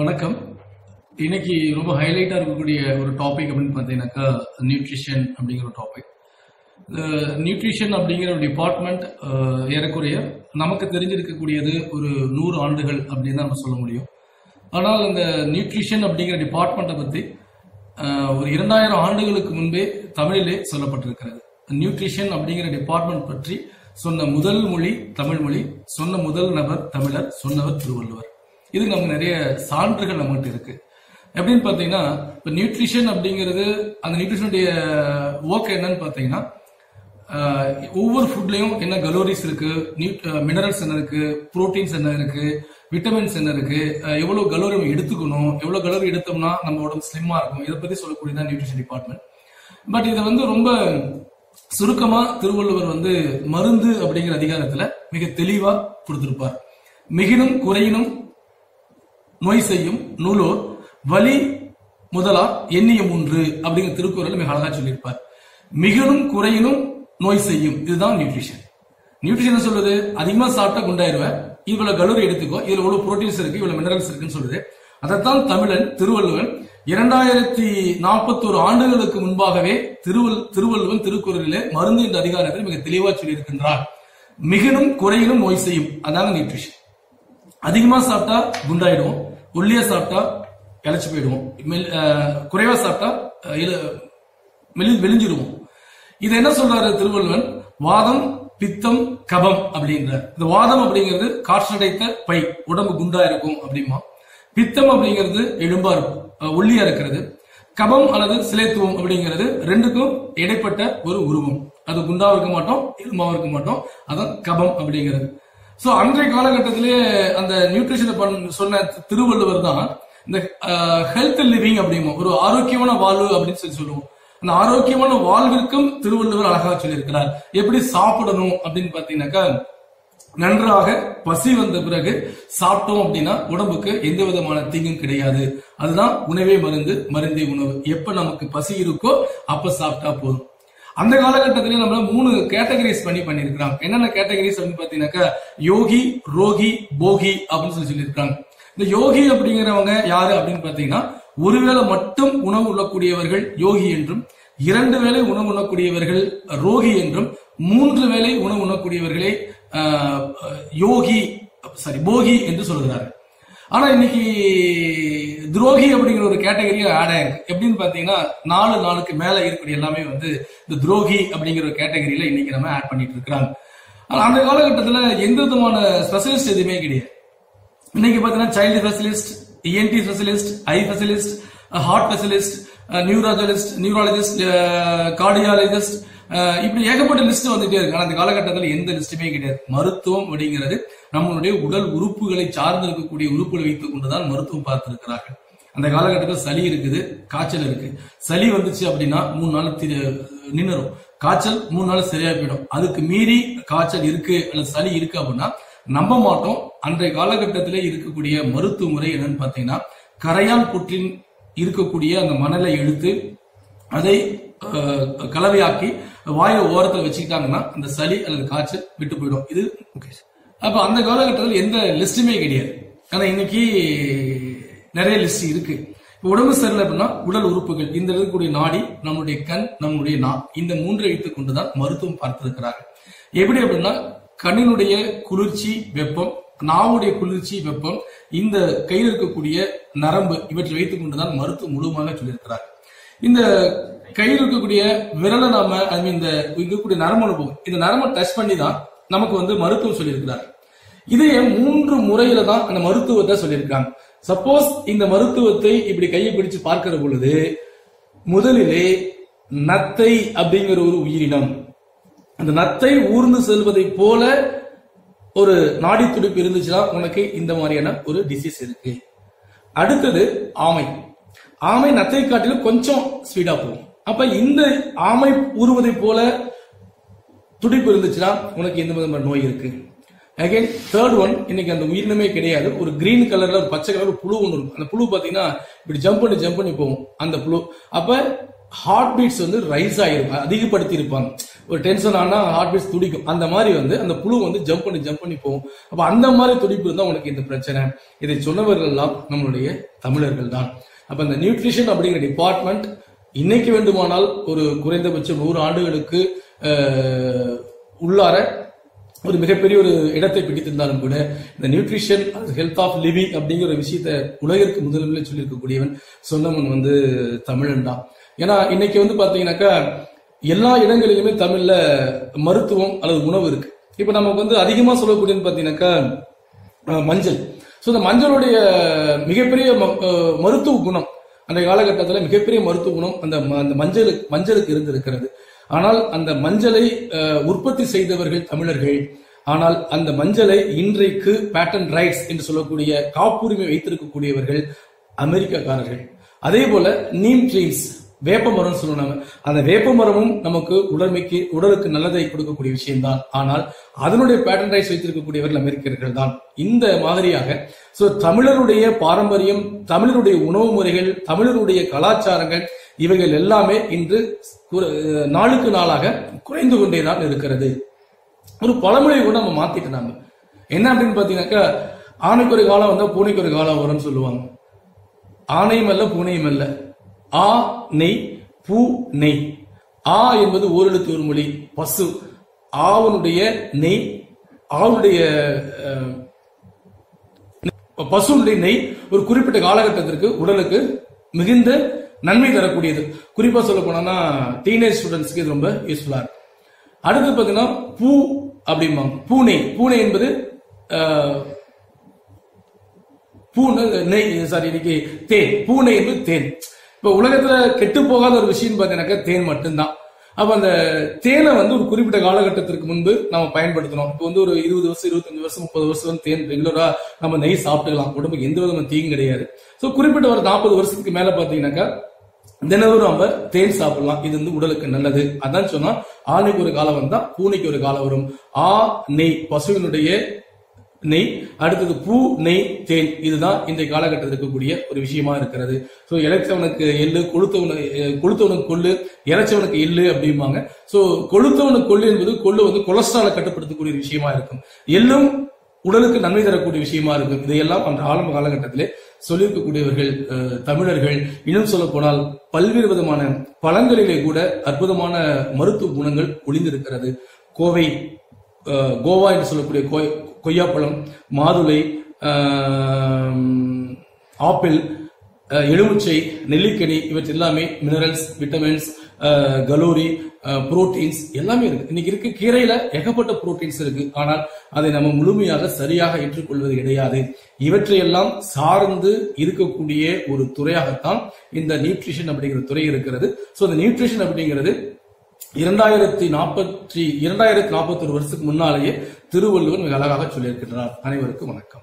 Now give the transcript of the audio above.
வணக்கம். இன்னைக்கு ரொம்ப ஹைலைட்டா இருக்கக்கூடிய ஒரு டாபிக் அப்படின்னு பார்த்தீங்கன்னாக்கா நியூட்ரிஷன் அப்படிங்கிற ஒரு டாபிக் நியூட்ரிஷன் அப்படிங்கிற ஒரு டிபார்ட்மெண்ட் ஏறக்குறைய நமக்கு தெரிஞ்சிருக்கக்கூடியது ஒரு நூறு ஆண்டுகள் அப்படின்னு தான் நம்ம சொல்ல முடியும். ஆனால் இந்த நியூட்ரிஷன் அப்படிங்கிற டிபார்ட்மெண்ட்டை பற்றி ஒரு இரண்டாயிரம் ஆண்டுகளுக்கு முன்பே தமிழிலே சொல்லப்பட்டிருக்கிறது. நியூட்ரிஷன் அப்படிங்கிற டிபார்ட்மெண்ட் பற்றி சொன்ன முதல் மொழி தமிழ் மொழி சொன்ன முதல் நபர் தமிழர் சொன்னவர் திருவள்ளுவர். இதுக்கு நமக்கு நிறைய சான்றுகள் நம்மகிட்ட இருக்கு. எப்படின்னு பார்த்தீங்கன்னா இப்போ நியூட்ரிஷன் அப்படிங்கிறது அந்த நியூட்ரிஷனுடைய ஒர்க் என்னன்னு பார்த்தீங்கன்னா ஒவ்வொரு ஃபுட்லேயும் என்ன கலோரிஸ் இருக்கு மினரல்ஸ் என்ன இருக்கு புரோட்டீன்ஸ் என்ன இருக்கு விட்டமின்ஸ் என்ன இருக்கு எவ்வளோ கலோரி நம்ம எடுத்துக்கணும் எவ்வளோ கலோரி எடுத்தோம்னா நம்ம உடம்பு ஸ்லிம்மா இருக்கும். இதை பத்தி சொல்லக்கூடியதான் நியூட்ரிஷன் டிபார்ட்மெண்ட் பட் இதை வந்து ரொம்ப சுருக்கமா திருவள்ளுவர் வந்து மருந்து அப்படிங்கிற அதிகாரத்துல மிக தெளிவா கொடுத்திருப்பார். மிகினும் குறையினும் நோய் செய்யும் நூலோர் வலி முதலா எண்ணிய மூன்று அப்படிங்கிற திருக்குறள் மிக அழகா சொல்லியிருப்பார். மிகனும் குறையினும் நோய் செய்யும் இதுதான் நியூட்ரிஷன் நியூட்ரிஷன் என்ன சொல்லுது அதிகமா சாப்பிட்டா குண்டாயிருவேன் இவ்வளவு கலோரி எடுத்துக்கோ. இதுல இவ்வளவு புரோட்டீன்ஸ் இருக்கு. இவ்வளவு மினரல்ஸ் இருக்குன்னு சொல்லுது. அதைத்தான் தமிழன் திருவள்ளுவன் இரண்டாயிரத்தி நாற்பத்தோரு ஆண்டுகளுக்கு முன்பாகவே திருவள் திருவள்ளுவன் திருக்குறளிலே மருந்து என்ற அதிகாரத்தில் மிக தெளிவா சொல்லியிருக்கின்றார். மிகனும் குறையிலும் நோய் செய்யும் அதாங்க நியூட்ரிஷன் அதிகமா சாப்பிட்டா குண்டாயிடுவோம். ஒல்லியா சாப்பிட்டா இழைச்சி போயிடுவோம். அஹ், குறைவா சாப்பிட்டா அஹ், மெலி இது என்ன சொல்றாரு திருவள்ளுவன் வாதம் பித்தம் கபம் அப்படின்ற இந்த வாதம் அப்படிங்கிறது காற்றடைத்த பை உடம்பு குண்டா இருக்கும் அப்படிமா. பித்தம் அப்படிங்கிறது எலும்பா இருக்கும் ஒல்லியா இருக்கிறது. கபம் அல்லது சிலைத்துவம் அப்படிங்கிறது ரெண்டுக்கும் இடைப்பட்ட ஒரு உருவம். அது குண்டாவும் இருக்க மாட்டோம் எலும்பாவும் இருக்க மாட்டோம். அதான் கபம் அப்படிங்கிறது. சோ அன்றைய காலகட்டத்திலே அந்த நியூட்ரிஷனை பண்ண சொன்ன திருவள்ளுவர் தான் இந்த ஹெல்த் லிவிங் அப்படிமோ ஒரு ஆரோக்கியமான வாழ்வு அப்படின்னு சொல்லி சொல்லுவோம். அந்த ஆரோக்கியமான வாழ்விற்கும் திருவள்ளுவர் அழகா சொல்லியிருக்கிறார். எப்படி சாப்பிடணும் அப்படின்னு பாத்தீங்கன்னாக்கா நன்றாக பசி வந்த பிறகு சாப்பிட்டோம் அப்படின்னா உடம்புக்கு எந்த விதமான தீங்கும் கிடையாது. அதுதான் உணவே மருந்து மருந்தே உணவு. எப்ப நமக்கு பசி இருக்கோ அப்ப சாப்பிட்டா போதும். அந்த காலகட்டத்திலே நம்மள மூணு கேட்டகரிஸ் பண்ணி பண்ணிருக்காங்க என்னென்ன கேட்டகரிஸ் அப்படின்னு பாத்தீங்கன்னாக்கா யோகி ரோகி போகி அப்படின்னு சொல்லி சொல்லியிருக்காங்க. இந்த யோகி அப்படிங்கிறவங்க யாரு அப்படின்னு பாத்தீங்கன்னா ஒருவேளை மட்டும் உணவு உள்ளக்கூடியவர்கள் யோகி என்றும் இரண்டு வேளை உணவு உண்ணக்கூடியவர்கள் ரோகி என்றும் மூன்று வேளை உணவு உண்ணக்கூடியவர்களை ஆஹ், யோகி சாரி போகி என்று சொல்கிறார்கள். ஆனா இன்னைக்கு துரோகி அப்படிங்கிற ஒரு கேட்டகரியும் ஆட் ஆயிருக்கு எப்படின்னு பாத்தீங்கன்னா நாலு நாளுக்கு மேல இருக்கக்கூடிய எல்லாமே வந்து இந்த துரோகி அப்படிங்கிற ஒரு கேட்டகரியில இன்னைக்கு நம்ம ஆட் பண்ணிட்டு இருக்கிறாங்க. ஆனா அந்த காலகட்டத்துல எந்த விதமான ஸ்பெஷலிஸ்ட் எதுவுமே கிடையாது. இன்னைக்கு பாத்தீங்கன்னா child specialist ENT specialist eye specialist heart specialist neurologist neurologist cardiologist இப்படி ஏகப்பட்ட லிஸ்ட் வந்துட்டே இருக்கு. ஆனா அந்த காலகட்டத்தில் எந்த லிஸ்ட்டுமே கிடையாது. மருத்துவம் அப்படிங்கிறது நம்மளுடைய உடல் உறுப்புகளை சார்ந்து இருக்கக்கூடிய உறுப்புகளை வைத்துக் கொண்டுதான் மருத்துவம் பார்த்திருக்கிறார்கள். அந்த காலகட்டத்தில் சளி இருக்குது காய்ச்சல் இருக்கு. சளி வந்துச்சு அப்படின்னா மூணு நாள் நின்னுரும். காய்ச்சல் மூணு நாள் சரியா போயிடும். அதுக்கு மீறி காய்ச்சல் இருக்கு அல்லது சளி இருக்கு அப்படின்னா நம்ப மாட்டோம். அன்றைய காலகட்டத்தில் இருக்கக்கூடிய மருத்துவ முறை என்னன்னு பார்த்தீங்கன்னா கரையான் புற்றின் இருக்கக்கூடிய அந்த மணலை எடுத்து அதை கலவையாக்கி வாயு ஓரத்தில் வச்சுக்கிட்டாங்கன்னா அந்த சளி அல்லது காய்ச்சல் விட்டு போயிடும். இது அப்ப அந்த காலகட்டத்தில் எந்த லிஸ்ட்டுமே கிடையாது. ஆனா இன்னைக்கு நிறைய லிஸ்ட் இருக்கு. இப்ப உடம்பு சரியில்லை அப்படின்னா உடல் உறுப்புகள் இந்த இருக்கக்கூடிய நாடி நம்முடைய கண் நம்முடைய நா இந்த மூன்றை வைத்துக் கொண்டுதான் மருத்துவம் பார்த்திருக்கிறார்கள். எப்படி அப்படின்னா கண்ணினுடைய குளிர்ச்சி வெப்பம் நாவுடைய குளிர்ச்சி வெப்பம் இந்த கையில் இருக்கக்கூடிய நரம்பு இவற்றை வைத்துக் கொண்டுதான் மருத்துவம் முழுமையாக சொல்லியிருக்கிறார் இந்த கையில் இருக்கக்கூடிய விரலை நாம ஐ மீன் இந்த இருக்கக்கூடிய நரம்பு அனுபவம் இந்த நரம்பை டச் பண்ணி தான் நமக்கு வந்து மருத்துவம் சொல்லியிருக்கிறார். இதையே மூன்று முறையில தான் அந்த மருத்துவத்தை சொல்லியிருக்காங்க. சப்போஸ் இந்த மருத்துவத்தை இப்படி கையை பிடிச்சு பார்க்கிற பொழுது முதலிலே நத்தை அப்படிங்கிற ஒரு உயிரினம். அந்த நத்தை ஊர்ந்து செல்வதை போல ஒரு நாடி துடிப்பு இருந்துச்சுன்னா உனக்கு இந்த மாதிரியான ஒரு டிசீஸ் இருக்கு. அடுத்தது ஆமை. ஆமை நத்தை காட்டிலும் கொஞ்சம் ஸ்பீடா போகும். அப்ப இந்த ஆமை உருவதை போல துடிப்பு இருந்துச்சுன்னா உனக்கு எந்த விதமான நோய் இருக்கு? அகைன் தேர்ட் ஒன் இன்னைக்கு அந்த உயிரினமே கிடையாது. ஒரு கிரீன் கலர்ல ஒரு பச்சை கலர் புழு ஒன்று இருக்கும் அந்த புழு பாத்தீங்கன்னா இப்படி ஜம்ப் பண்ணி ஜம்ப் பண்ணி போகும். அந்த புழு. அப்ப ஹார்ட் பீட்ஸ் வந்து ரைஸ் ஆகிருக்கும் அதிகப்படுத்தி இருப்பாங்க ஒரு டென்ஷன் ஆனா ஹார்ட் பீட்ஸ் துடிக்கும். அந்த மாதிரி வந்து அந்த புழு வந்து ஜம்ப் பண்ணி ஜம்ப் பண்ணி போகும். அப்ப அந்த மாதிரி துடிப்பு இருந்தா உனக்கு இந்த பிரச்சனை? இதை சொன்னவர்கள் எல்லாம் நம்மளுடைய தமிழர்கள் தான். அப்ப இந்த நியூட்ரிஷன் அப்படிங்கிற டிபார்ட்மெண்ட் இன்னைக்கு வேண்டுமானால் ஒரு குறைந்தபட்சம் நூறு ஆண்டுகளுக்கு உள்ளார ஒரு மிகப்பெரிய ஒரு இடத்தை பிடித்திருந்தாலும் கூட இந்த நியூட்ரிஷன் ஹெல்த் ஆஃப் லிவிங் அப்படிங்கிற ஒரு விஷயத்த உலகிற்கு முதலில் சொல்லியிருக்கக்கூடியவன் சொன்னவன் வந்து தமிழன் தான். ஏன்னா இன்னைக்கு வந்து பாத்தீங்கன்னாக்கா எல்லா இடங்களிலுமே தமிழ்ல மருத்துவம் அல்லது உணவு இருக்கு. இப்ப நமக்கு வந்து அதிகமா சொல்லக்கூடியது பாத்தீங்கன்னாக்கா மஞ்சள். ஸோ இந்த மஞ்சளுடைய மிகப்பெரிய ம- மருத்துவ குணம் அந்த காலகட்டத்தில் மிகப்பெரிய மருத்துவ குணம் அந்த ம- அந்த மஞ்சளுக்கு மஞ்சளுக்கு இருந்திருக்கிறது. ஆனால் அந்த மஞ்சளை அஹ், உற்பத்தி செய்தவர்கள் தமிழர்கள். ஆனால் அந்த மஞ்சளை இன்றைக்கு பேட்டன் ரைட்ஸ் என்று சொல்லக்கூடிய காப்புரிமை வைத்திருக்கக்கூடியவர்கள் அமெரிக்காக்காரர்கள். அதே போல நீம் ட்ரீஸ் வேப்ப மரம் சொல்லுவாங்க. அந்த வேப்ப மரமும் நமக்கு உடமைக்கு உடலுக்கு நல்லதை கொடுக்கக்கூடிய விஷயம்தான். ஆனால் அதனுடைய பேட்டன் ரைஸ் வைத்திருக்கக்கூடியவர்கள் அமெரிக்கர்கள் தான். இந்த மாதிரியாக சோ தமிழருடைய பாரம்பரியம் தமிழருடைய உணவு முறைகள் தமிழருடைய கலாச்சாரங்கள் இவைகள் எல்லாமே இன்று நாளுக்கு நாளாக குறைந்து கொண்டேதான் இருக்கிறது. ஒரு பழமொழி கூட நம்ம மாத்திட்டு நாங்க என்ன அப்படின்னு பாத்தீங்கன்னாக்கா ஆணைக்கு ஒரு காலம் வந்தா பூனைக்கு ஒரு காலம் வரும்னு சொல்லுவாங்க. ஆணையும் அல்ல பூனையும் அல்ல. ஆ நெய் பூ நெய். ஆ என்பது ஓரெழுத்து ஒரு மொழி பசு. ஆவனுடைய நெய் ஆவனுடைய பசுனுடைய நெய் ஒரு குறிப்பிட்ட காலகட்டத்திற்கு உடலுக்கு மிகுந்த நன்மை தரக்கூடியது. குறிப்பா சொல்ல போனோம்னா டீனேஜ் ஸ்டூடெண்ட்ஸ்க்கு இது ரொம்ப யூஸ்ஃபுல்லா இருக்கு அடுத்து பாத்தீங்கன்னா பூ அப்படிம்பாங்க. பூனை. பூனை என்பது அஹ், பூனை நெய் சாரி இன்னைக்கு தேன். பூனை என்பது தேன். இப்ப உலகத்துல கெட்டு போகாத ஒரு விஷயம் பாத்தீங்கன்னாக்கா தேன் மட்டும்தான். அப்ப அந்த தேனை வந்து ஒரு குறிப்பிட்ட காலகட்டத்திற்கு முன்பு நம்ம பயன்படுத்தணும் இப்போ வந்து ஒரு இருபது வருஷம் இருபத்தஞ்சு வருஷம் முப்பது வருஷம் வந்து தேன் ரெகுலரா நம்ம நெய் சாப்பிட்டுக்கலாம். உடம்புக்கு எந்த விதமான தீங்கும் கிடையாது. சோ குறிப்பிட்ட ஒரு நாற்பது வருஷத்துக்கு மேல பாத்தீங்கன்னாக்கா தினமும் நம்ம தேன் சாப்பிடலாம். இது வந்து உடலுக்கு நல்லது. அதான் சொன்னா ஆணைக்கு ஒரு காலம் வந்தா பூனைக்கு ஒரு காலம் வரும். ஆ நெய் பசுவினுடைய நெய் அடுத்தது பூ நெய் தேன். இதுதான் இந்த காலகட்டத்தில் இருக்கக்கூடிய ஒரு விஷயமா இருக்கிறது. ஸோ இழைச்சவனுக்கு எள்ளு கொளுத்தவனு கொளுத்தவனுக்கு கொள்ளு இறைச்சவனுக்கு எள்ளு அப்படிம்பாங்க. ஸோ கொளுத்தவனுக்கு கொள்ளு என்பது கொள்ளு வந்து கொலஸ்ட்ராலை கட்டுப்படுத்தக்கூடிய விஷயமா இருக்கும். எள்ளும் உடலுக்கு நன்மை தரக்கூடிய விஷயமா இருக்கும். இதையெல்லாம் அந்த ஆரம்ப காலகட்டத்திலே சொல்லியிருக்கக்கூடியவர்கள் தமிழர்கள். இன்னும் சொல்ல போனால் பல்வேறு விதமான பழங்களிலே கூட அற்புதமான மருத்துவ குணங்கள் ஒளிந்திருக்கிறது. கோவை கோவா என்று சொல்லக்கூடிய கொய்- கொய்யாப்பழம் மாதுளை ஆப்பிள் எலுமிச்சை நெல்லிக்கனி இவற்றை எல்லாமே மினரல்ஸ் விட்டமின்ஸ் கலோரி புரோட்டீன்ஸ் எல்லாமே இருக்கு. இன்னைக்கு இருக்க கீரையில ஏகப்பட்ட புரோட்டீன்ஸ் இருக்கு. ஆனால் அதை நம்ம முழுமையாக சரியாக ஏற்றுக்கொள்வது கிடையாது. இவற்றையெல்லாம் சார்ந்து இருக்கக்கூடிய ஒரு துறையாகத்தான் இந்த நியூட்ரிஷன் அப்படிங்கிற துறை இருக்கிறது. ஸோ இந்த நியூட்ரிஷன் அப்படிங்கிறது இரண்டாயிரத்தி நாற்பத்தி இரண்டாயிரத்தி நாற்பத்தி ஒரு வருஷத்துக்கு முன்னாலேயே திருவள்ளுவர் மிக அழகாக சொல்லியிருக்கின்றார். அனைவருக்கும் வணக்கம்.